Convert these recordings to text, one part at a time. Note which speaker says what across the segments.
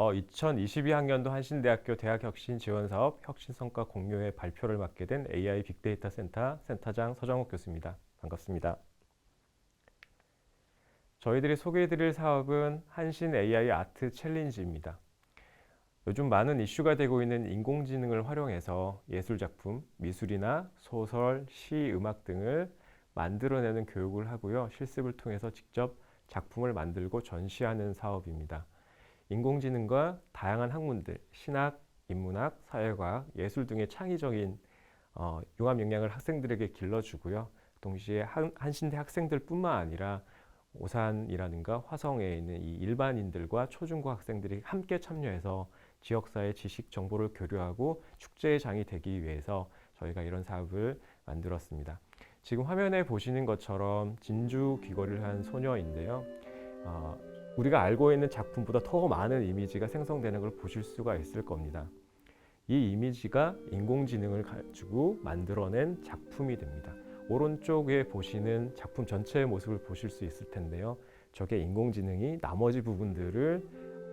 Speaker 1: 어, 2022학년도 한신대학교 대학혁신 지원사업 혁신성과 공유의 발표를 맡게 된 AI 빅데이터 센터 센터장 서정욱 교수입니다. 반갑습니다. 저희들이 소개해드릴 사업은 한신 AI 아트 챌린지입니다. 요즘 많은 이슈가 되고 있는 인공지능을 활용해서 예술작품, 미술이나 소설, 시, 음악 등을 만들어내는 교육을 하고요. 실습을 통해서 직접 작품을 만들고 전시하는 사업입니다. 인공지능과 다양한 학문들, 신학, 인문학, 사회과학, 예술 등의 창의적인 어, 융합 역량을 학생들에게 길러주고요. 동시에 한, 한신대 학생들뿐만 아니라 오산이라든가 화성에 있는 이 일반인들과 초중고 학생들이 함께 참여해서 지역사회 지식 정보를 교류하고 축제의 장이 되기 위해서 저희가 이런 사업을 만들었습니다. 지금 화면에 보시는 것처럼 진주 귀걸이를 한 소녀인데요. 어, 우리가 알고 있는 작품보다 더 많은 이미지가 생성되는 걸 보실 수가 있을 겁니다. 이 이미지가 인공지능을 가지고 만들어낸 작품이 됩니다. 오른쪽에 보시는 작품 전체의 모습을 보실 수 있을 텐데요. 저게 인공지능이 나머지 부분들을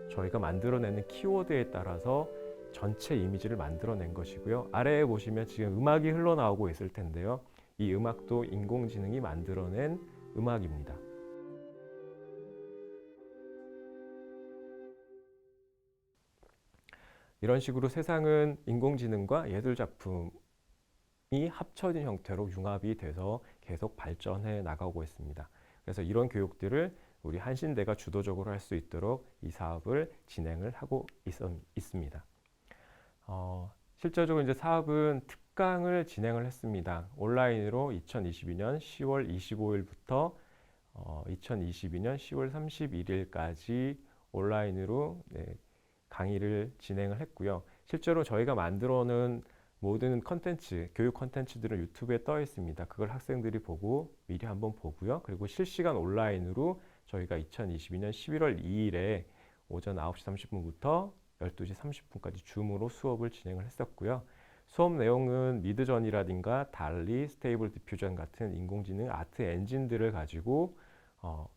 Speaker 1: 저희가 만들어내는 키워드에 따라서 전체 이미지를 만들어낸 것이고요. 아래에 보시면 지금 음악이 흘러나오고 있을 텐데요. 이 음악도 인공지능이 만들어낸 음악입니다. 이런 식으로 세상은 인공지능과 예술 작품이 합쳐진 형태로 융합이 돼서 계속 발전해 나가고 있습니다. 그래서 이런 교육들을 우리 한신대가 주도적으로 할 수 있도록 이 사업을 진행을 하고 있, 습니다 어, 실제적으로 이제 사업은 특강을 진행을 했습니다. 온라인으로 2022년 10월 25일부터 어, 2022년 10월 31일까지 온라인으로 네, 강의를 진행을 했고요. 실제로 저희가 만들어 놓은 모든 컨텐츠, 교육 컨텐츠들은 유튜브에 떠 있습니다. 그걸 학생들이 보고 미리 한번 보고요. 그리고 실시간 온라인으로 저희가 2022년 11월 2일에 오전 9시 30분부터 12시 30분까지 줌으로 수업을 진행을 했었고요. 수업 내용은 미드전이라든가 달리, 스테이블 디퓨전 같은 인공지능 아트 엔진들을 가지고 어,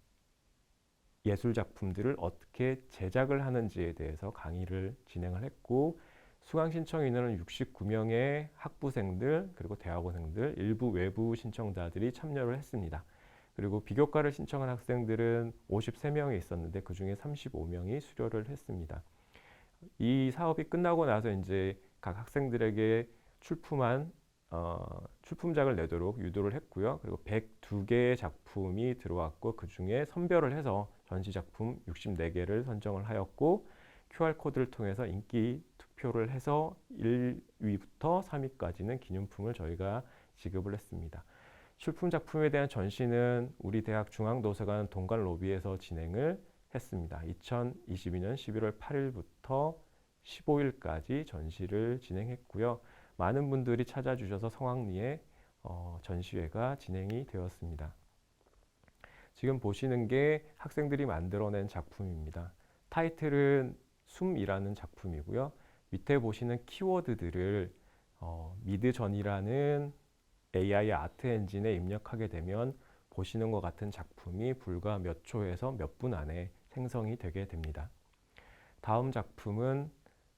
Speaker 1: 예술 작품들을 어떻게 제작을 하는지에 대해서 강의를 진행을 했고 수강 신청 인원은 69명의 학부생들 그리고 대학원생들 일부 외부 신청자들이 참여를 했습니다. 그리고 비교과를 신청한 학생들은 53명이 있었는데 그 중에 35명이 수료를 했습니다. 이 사업이 끝나고 나서 이제 각 학생들에게 출품한 어, 출품작을 내도록 유도를 했고요. 그리고 102개의 작품이 들어왔고 그 중에 선별을 해서 전시 작품 64개를 선정을 하였고 QR 코드를 통해서 인기 투표를 해서 1위부터 3위까지는 기념품을 저희가 지급을 했습니다. 출품 작품에 대한 전시는 우리 대학 중앙도서관 동관 로비에서 진행을 했습니다. 2022년 11월 8일부터 15일까지 전시를 진행했고요. 많은 분들이 찾아주셔서 성황리에 어, 전시회가 진행이 되었습니다. 지금 보시는 게 학생들이 만들어낸 작품입니다. 타이틀은 숨이라는 작품이고요. 밑에 보시는 키워드들을 어, 미드전이라는 AI 아트 엔진에 입력하게 되면 보시는 것 같은 작품이 불과 몇 초에서 몇 분 안에 생성이 되게 됩니다. 다음 작품은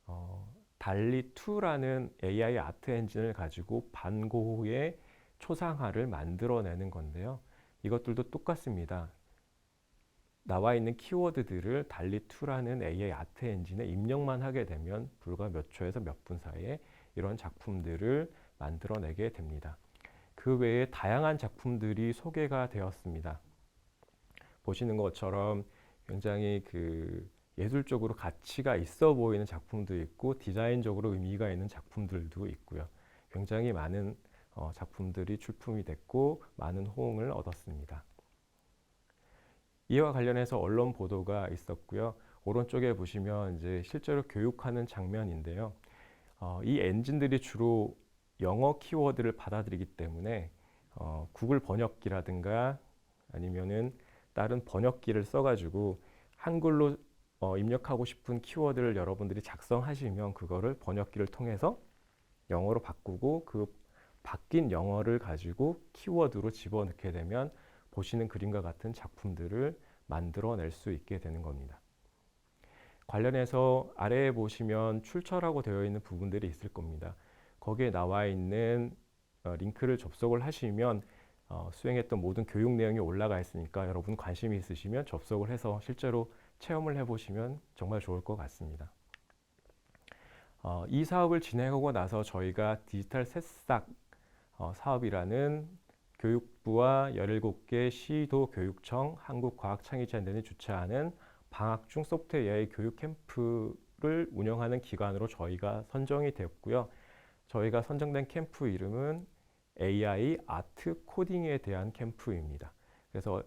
Speaker 1: 어, 달리2라는 AI 아트 엔진을 가지고 반고의 초상화를 만들어내는 건데요. 이것들도 똑같습니다. 나와 있는 키워드들을 달리2라는 AI 아트 엔진에 입력만 하게 되면 불과 몇 초에서 몇 분 사이에 이런 작품들을 만들어내게 됩니다. 그 외에 다양한 작품들이 소개가 되었습니다. 보시는 것처럼 굉장히 그 예술적으로 가치가 있어 보이는 작품도 있고 디자인적으로 의미가 있는 작품들도 있고요. 굉장히 많은 어, 작품들이 출품이 됐고 많은 호응을 얻었습니다. 이와 관련해서 언론 보도가 있었고요. 오른쪽에 보시면 이제 실제로 교육하는 장면인데요. 어, 이 엔진들이 주로 영어 키워드를 받아들이기 때문에 어, 구글 번역기라든가 아니면은 다른 번역기를 써가지고 한글로 어, 입력하고 싶은 키워드를 여러분들이 작성하시면 그거를 번역기를 통해서 영어로 바꾸고 그 바뀐 영어를 가지고 키워드로 집어넣게 되면 보시는 그림과 같은 작품들을 만들어낼 수 있게 되는 겁니다. 관련해서 아래에 보시면 출처라고 되어 있는 부분들이 있을 겁니다. 거기에 나와 있는 어, 링크를 접속을 하시면 어, 수행했던 모든 교육 내용이 올라가 있으니까 여러분 관심이 있으시면 접속을 해서 실제로 체험을 해보시면 정말 좋을 것 같습니다. 어, 이 사업을 진행하고 나서 저희가 디지털 새싹 어, 사업이라는 교육부와 17개 시도 교육청, 한국과학창의재단이 주최하는 방학 중 소프트웨어 AI 교육 캠프를 운영하는 기관으로 저희가 선정이 되었고요. 저희가 선정된 캠프 이름은 AI 아트 코딩에 대한 캠프입니다. 그래서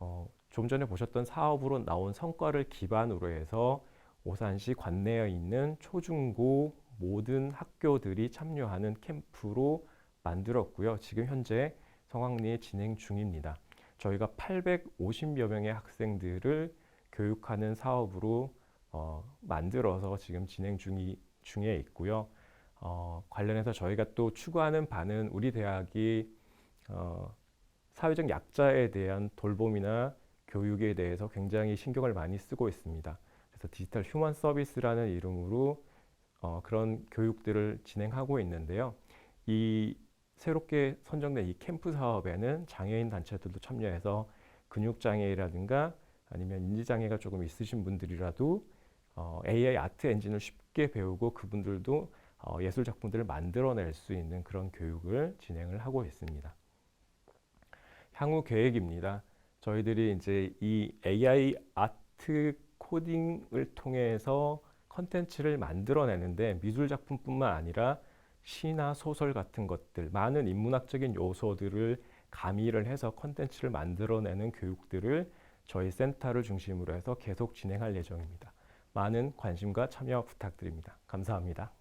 Speaker 1: 어, 좀 전에 보셨던 사업으로 나온 성과를 기반으로 해서 오산시 관내에 있는 초중고 모든 학교들이 참여하는 캠프로 만들었고요. 지금 현재 성황리에 진행 중입니다. 저희가 850여 명의 학생들을 교육하는 사업으로 어, 만들어서 지금 진행 중이, 중에 있고요. 어, 관련해서 저희가 또 추구하는 바는 우리 대학이 어, 사회적 약자에 대한 돌봄이나 교육에 대해서 굉장히 신경을 많이 쓰고 있습니다. 그래서 디지털 휴먼 서비스라는 이름으로 어, 그런 교육들을 진행하고 있는데요. 이 새롭게 선정된 이 캠프 사업에는 장애인 단체들도 참여해서 근육 장애라든가 아니면 인지 장애가 조금 있으신 분들이라도 어, AI 아트 엔진을 쉽게 배우고 그분들도 어, 예술 작품들을 만들어낼 수 있는 그런 교육을 진행을 하고 있습니다. 향후 계획입니다. 저희들이 이제 이 AI 아트 코딩을 통해서 컨텐츠를 만들어내는데 미술 작품뿐만 아니라 시나 소설 같은 것들, 많은 인문학적인 요소들을 가미를 해서 컨텐츠를 만들어내는 교육들을 저희 센터를 중심으로 해서 계속 진행할 예정입니다. 많은 관심과 참여 부탁드립니다. 감사합니다.